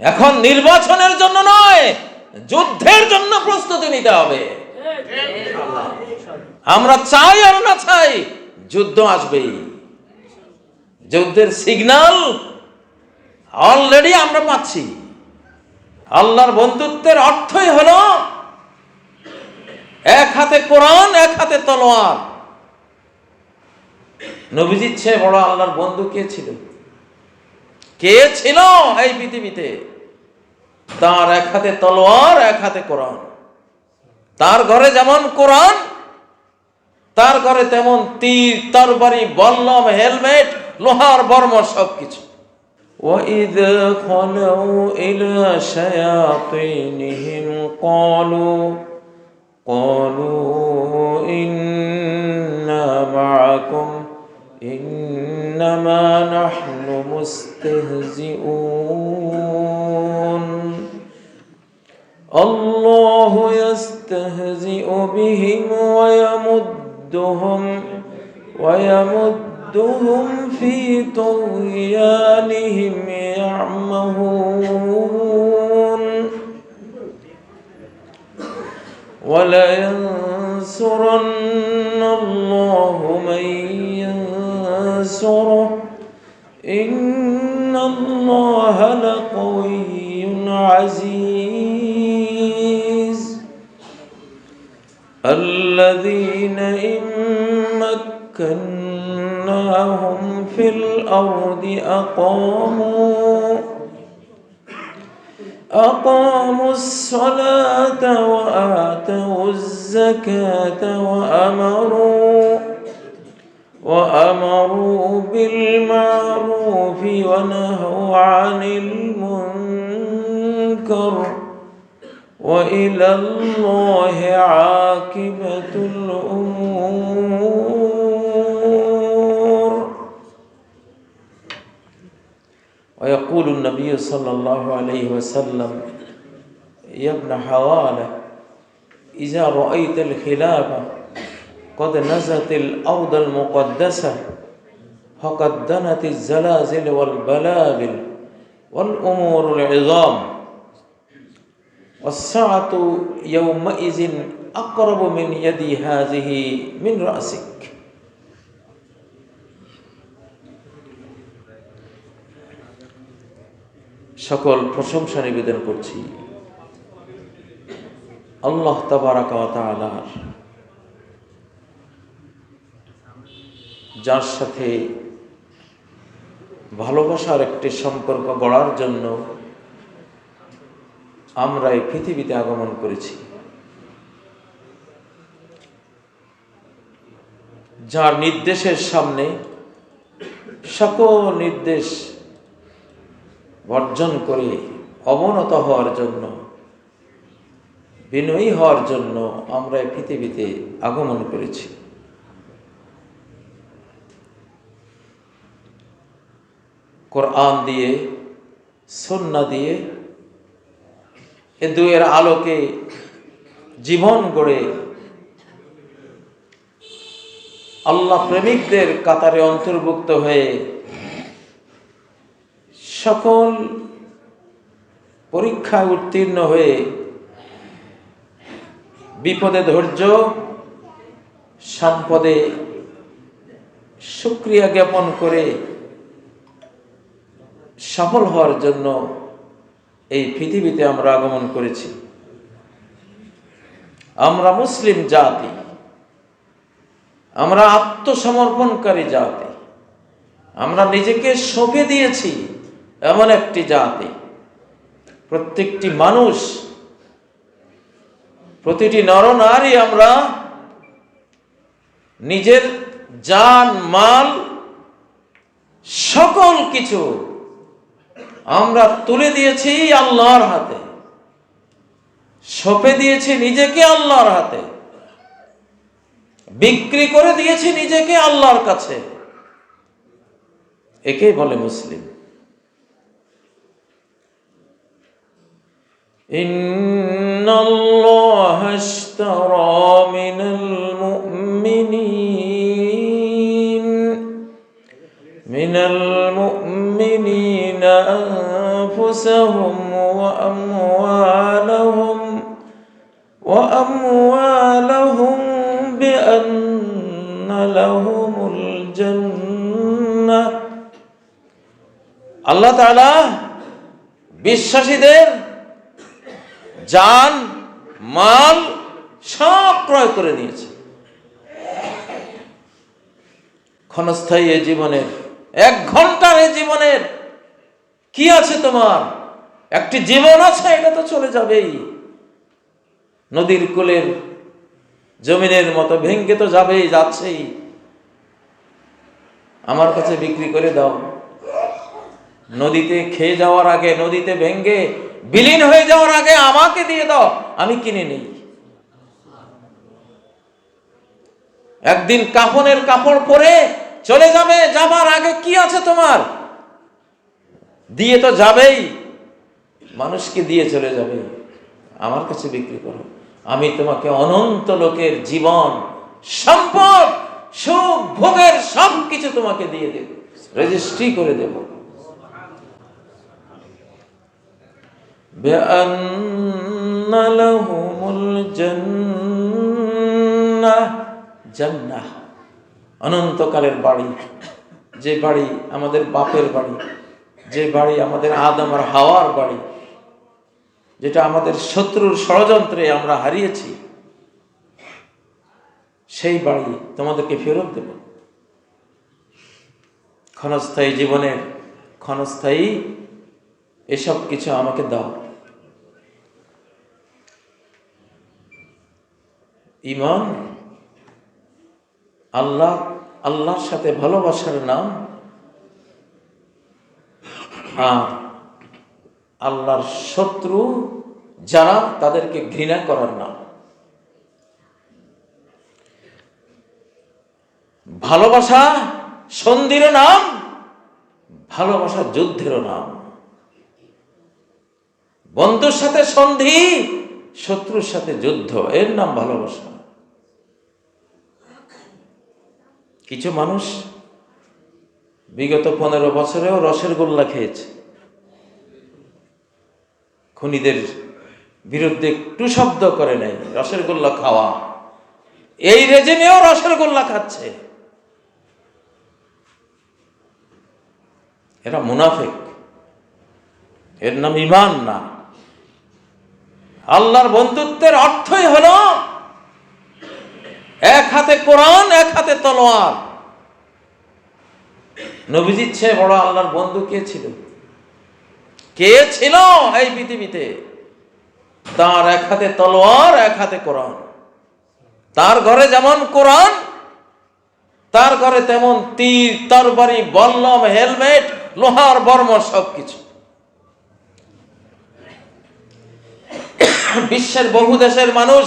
এখন নির্বাচনের জন্য নয়, যুদ্ধের জন্য প্রস্তুতি নিতে হবে। আমরা চাই আর না চাই, যুদ্ধ আসবেই। যুদ্ধের সিগন্যাল অলরেডি আমরা পাচ্ছি। আল্লাহর বন্ধুত্বের অর্থই হলো এক হাতে কোরআন, এক হাতে তলোয়ার। নবীজির চেয়ে বড় আল্লাহর বন্ধু কে ছিল? কে ছিল এই পৃথিবীতে তার এক হাতে তলোয়ার এক হাতে কোরআন তার ঘরে যেমন কোরআন তার ঘরে তেমন তীর তরবারি বল্লম হেলমেট লোহার বর্ম সবকিছু وإذ خلوا إلى شياطينهم قالوا قالوا إنا معكم إنما نحن مستهزئون. الله يستهزئ بهم ويمدهم ويمدهم في طغيانهم يعمهون. ولينصرن الله من ينصره إن الله لقوي عزيز. الذين إن مكناهم في الأرض أقاموا أقاموا الصلاة وآتوا الزكاة وأمروا وأمروا بالمعروف ونهوا عن المنكر وإلى الله عاقبة الأمور. ويقول النبي صلى الله عليه وسلم يا ابن حوالة إذا رأيت الخلافة قد نزت الأرض المقدسة فقد دنت الزلازل والبلابل والأمور العظام والساعة يومئذ أقرب من يدي هذه من رأسك সকল প্রশংসা নিবেদন করছি আল্লাহ তাবারাকার যার সাথে ভালোবাসার একটি সম্পর্ক গড়ার জন্য আমরা এই পৃথিবীতে আগমন করেছি। যার নির্দেশের সামনে সকল নির্দেশ বর্জন করে অবনত হওয়ার জন্য, বিনয়ী হওয়ার জন্য আমরা এই পৃথিবীতে আগমন করেছি। কোরআন দিয়ে, সন্না দিয়ে এ দুয়ের আলোকে জীবন গড়ে আল্লাহ প্রেমিকদের কাতারে অন্তর্ভুক্ত হয়ে সকল পরীক্ষায় উত্তীর্ণ হয়ে বিপদে ধৈর্য, সম্পদে সুক্রিয়া জ্ঞাপন করে সফল হওয়ার জন্য এই পৃথিবীতে আমরা আগমন করেছি। আমরা মুসলিম জাতি। আমরা আত্মসমর্পণকারী জাতি। আমরা নিজেকে সঁপে দিয়েছি এমন একটি জাতি। প্রত্যেকটি মানুষ, প্রতিটি নরনারী আমরা নিজের জান, মাল, সকল কিছু আমরা তুলে দিয়েছি আল্লাহর হাতে সঁপে দিয়েছি নিজেকে আল্লাহর হাতে বিক্রি করে দিয়েছি নিজেকে আল্লাহর কাছে একেই বলে মুসলিম إن الله اشترى من المؤمنين أنفسهم وأموالهم وأموالهم بأن لهم الجنة আল্লাহ তাআলা বিশ্বাসীদের জান মাল সব ক্রয় করে নিয়েছে ক্ষণস্থায়ী এ জীবনের এক ঘণ্টার এ জীবনের। কি আছে তোমার? একটি জীবন আছে, এটা তো চলে যাবেই। নদীর কোলের জমিনের মতো ভেঙ্গে তো যাবেই, যাচ্ছেই। আমার কাছে বিক্রি করে দাও। নদীতে খেয়ে যাওয়ার আগে, নদীতে ভেঙ্গে বিলীন হয়ে যাওয়ার আগে আমাকে দিয়ে দাও, আমি কিনে নেই। একদিন কাফনের কাপড় পরে চলে যাবে, যাবার আগে কি আছে তোমার? দিয়ে তো যাবেই। মানুষকে দিয়ে চলে যাবে। আমার কাছে বিক্রি করো। আমি তোমাকে অনন্ত লোকের জীবন, সম্পদ, সুখ, ভোগের সব কিছু তোমাকে দিয়ে দেব। রেজিস্ট্রি করে দেব। জন্না লাহুমুল অনন্তকালের বাড়ি, যে বাড়ি আমাদের বাপের বাড়ি, যে বাড়ি আমাদের আদম আর হাওয়ার বাড়ি, যেটা আমাদের শত্রুর ষড়যন্ত্রে আমরা হারিয়েছি, সেই বাড়ি তোমাদেরকে ফেরত দেব। ক্ষণস্থায়ী জীবনের ক্ষণস্থায়ী এসব কিছু আমাকে দাও। ইমান আল্লাহ, আল্লাহর সাথে ভালোবাসার নাম আর আল্লাহর শত্রু যারা তাদেরকে ঘৃণা করার নাম। ভালোবাসা সন্ধির নাম, ভালোবাসা যুদ্ধেরও নাম। বন্ধুর সাথে সন্ধি, শত্রুর সাথে যুদ্ধ, এর নাম ভালোবাসা। কিছু মানুষ বিগত পনেরো বছরেও রসের গোল্লা খেয়েছে। খুনিদের বিরুদ্ধে একটু শব্দ করে নেই, রসের গোল্লা খাওয়া। এই রেজিমেও রসের গোল্লা খাচ্ছে। এরা মুনাফিক। এর নাম ইমান না। আল্লাহর বন্ধুত্বের অর্থই হলো এক হাতে কোরআন, এক হাতে তলোয়ার। নবীজির চেয়ে বড় আল্লাহর বন্ধু কে ছিল? কে ছিল এই পৃথিবীতে? তার এক হাতে তলোয়ার, এক হাতে কোরআন। তার ঘরে যেমন কোরআন, তার ঘরে তেমন তীর, তরবারি, বল্লম, হেলমেট, লোহার বর্ম সবকিছু। বিশ্বের বহু দেশের মানুষ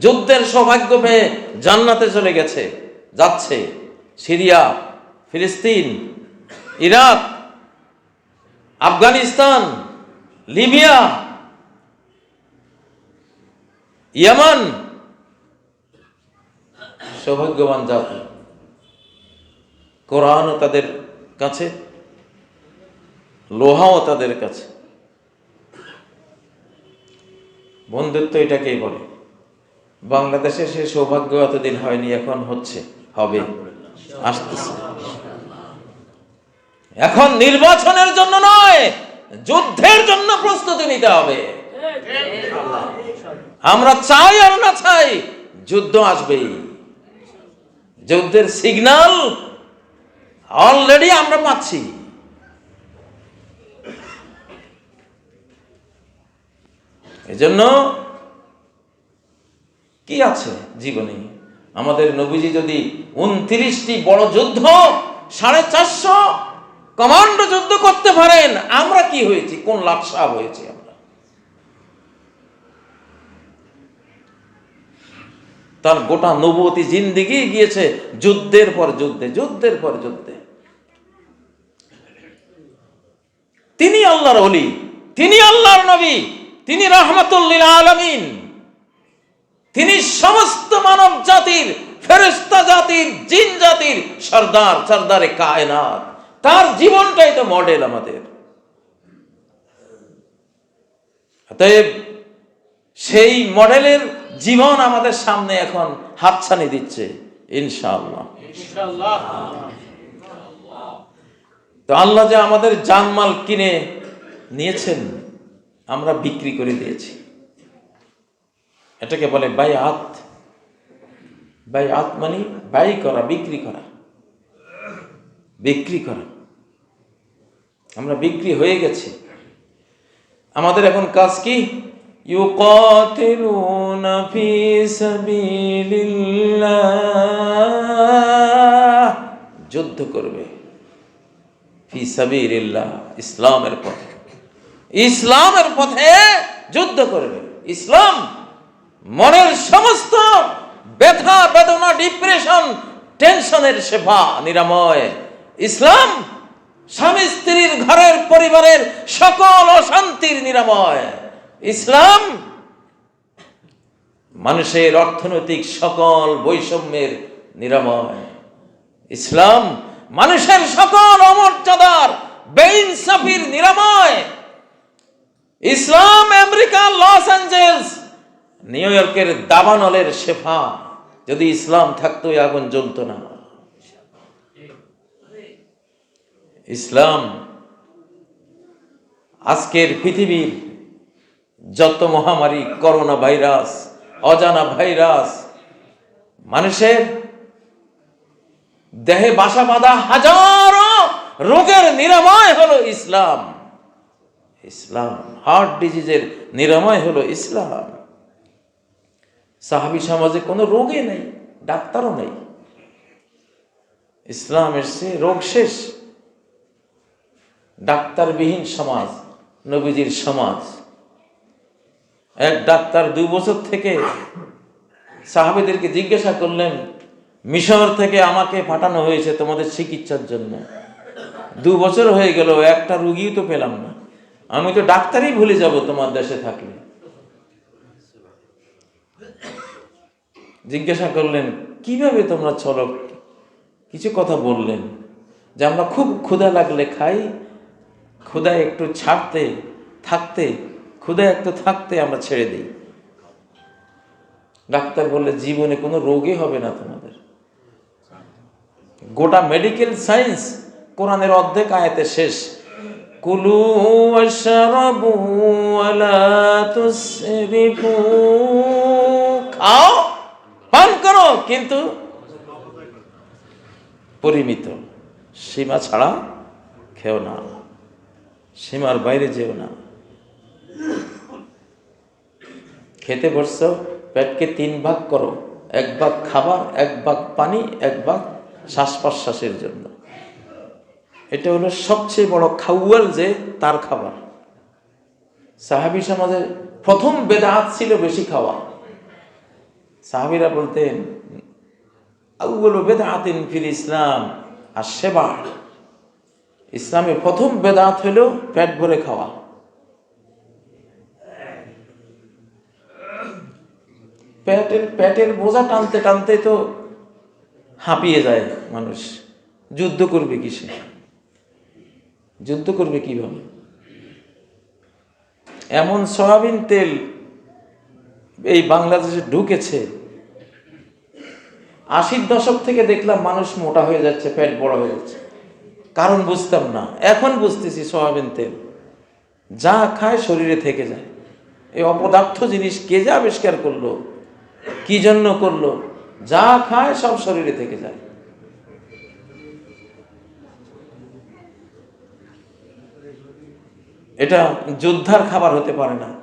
যুদ্ধের সৌভাগ্য পেয়ে জান্নাতে চলে গেছে, যাচ্ছে সিরিয়া, ফিলিস্তিন, ইরাক, আফগানিস্তান, লিবিয়া, ইয়ামান। সৌভাগ্যবান জাতি। কোরআনও তাদের কাছে, লোহাও তাদের কাছে। বন্ধুত্ব এটাকেই বলে। বাংলাদেশে সে সৌভাগ্য এতদিন হয়নি, এখন হচ্ছে, হবে, আসতেছে। এখন নির্বাচনের জন্য নয়, যুদ্ধের জন্য প্রস্তুতি নিতে হবে। আমরা চাই আর না চাই, যুদ্ধ আসবেই। যুদ্ধের সিগন্যাল অলরেডি আমরা পাচ্ছি। এজন্য কি আছে জীবনে? আমাদের নবীজি যদি উনত্রিশটি বড় যুদ্ধ, সাড়ে চারশো কমান্ডো যুদ্ধ করতে পারেন, আমরা কি হয়েছি? কোন লাকসাব হয়েছি আমরা? তার গোটা নবতী জিন্দিগি গিয়েছে যুদ্ধের পর যুদ্ধে, যুদ্ধের পর যুদ্ধে। তিনি আল্লাহর অলি তিনি আল্লাহর নবী, তিনি রহমতুল্লিল আলমিন। মানব জাতির ফেরেস্তা জাতির জিন জাতির সর্দার সর্দারে কায়নাত। তার জীবনটাই তো মডেল আমাদের। অতএব সেই মডেলের জীবন আমাদের সামনে এখন হাতছানি দিচ্ছে ইনশাআল্লাহ। তো আল্লাহ যে আমাদের জানমাল কিনে নিয়েছেন আমরা বিক্রি করে দিয়েছি। এটাকে বলে বাই আত বাই আত মানে বাই করা বিক্রি করা বিক্রি করা আমরা বিক্রি হয়ে গেছি আমাদের এখন কাজ কি يقاتلون في سبيل الله যুদ্ধ করবে ফি সাবিলিল্লাহ ইসলামের পথে ইসলামের পথে যুদ্ধ করবে ইসলাম মনের সমস্ত ব্যথা, বেদনা ডিপ্রেশন টেনশনের সেবা, নিরাময়। ইসলাম, স্বামী স্ত্রীর ঘরের পরিবারের সকল অশান্তির নিরাময়। ইসলাম, মানুষের অর্থনৈতিক সকল বৈষম্যের নিরাময়। ইসলাম, মানুষের সকল অমর্যাদার বেইনসাফির নিরাময়। ইসলাম, আমেরিকা, লস অ্যাঞ্জেলস, নিউ ইয়র্কের দাবানলের শেফা। যদি ইসলাম থাকতো আগুন জ্বলত না। ইসলাম আজকের পৃথিবীর যত মহামারী, করোনা ভাইরাস, অজানা ভাইরাস, মানুষের দেহে বাসা বাঁধা হাজারো রোগের নিরাময় হলো ইসলাম। ইসলাম হার্ট ডিজিজের নিরাময় হলো ইসলাম। সাহাবি সমাজে কোনো রোগে নেই, ডাক্তারও নেই। ইসলাম এসছে, রোগ শেষ। ডাক্তারবিহীন সমাজ, নবীজির সমাজ। এক ডাক্তার দুই বছর থেকে সাহাবেদেরকে জিজ্ঞাসা করলেন, মিশর থেকে আমাকে পাঠানো হয়েছে তোমাদের চিকিৎসার জন্য। দু বছর হয়ে গেল, একটা রুগীও তো পেলাম না। আমি তো ডাক্তারই ভুলে যাব তোমার দেশে থাকলে। জিজ্ঞাসা করলেন, কীভাবে তোমরা চলো কিছু কথা বললেন যে, আমরা খুব ক্ষুধা লাগলে খাই ক্ষুধা একটু ছাড়তে, থাকতে ক্ষুধা একটু থাকতে আমরা ছেড়ে দিই। ডাক্তার বললে, জীবনে কোনো রোগই হবে না তোমাদের। গোটা মেডিকেল সায়েন্স কোরআনের অর্ধেক আয়াতে শেষ। কুলু খাও। পান করো, কিন্তু পরিমিত। সীমা ছাড়া খেও না। সীমার বাইরে যেও না। খেতে বসছো, পেটকে তিন ভাগ করো। এক ভাগ খাবার, এক ভাগ পানি, এক ভাগ শ্বাস প্রশ্বাসের জন্য। এটা হলো সবচেয়ে বড় খাউয়াল যে তার খাবার। সাহাবি সমাজের প্রথম বেদাত ছিল বেশি খাওয়া। সাহাবিরা বলতেন আউ্বল বেদাতিন ফিল ইসলাম আর সেবা ইসলামের প্রথম বেদাত হলো পেট ভরে খাওয়া। পেটের পেটের বোঝা টানতে টানতে তো হাঁপিয়ে যায় মানুষ। যুদ্ধ করবে কিসে? যুদ্ধ করবে কীভাবে? এমন সয়াবিন তেল এই বাংলাদেশে ঢুকেছে। আশির দশক থেকে দেখলাম মানুষ মোটা হয়ে যাচ্ছে, পেট বড় হয়ে যাচ্ছে। কারণ বুঝতাম না। এখন বুঝতেছি সয়াবিন তেল। যা খায় শরীরে থেকে যায়। এই অপদার্থ জিনিস কে যে আবিষ্কার করল? কি জন্য করল? যা খায় সব শরীরে থেকে যায়। এটা যোদ্ধার খাবার হতে পারে না।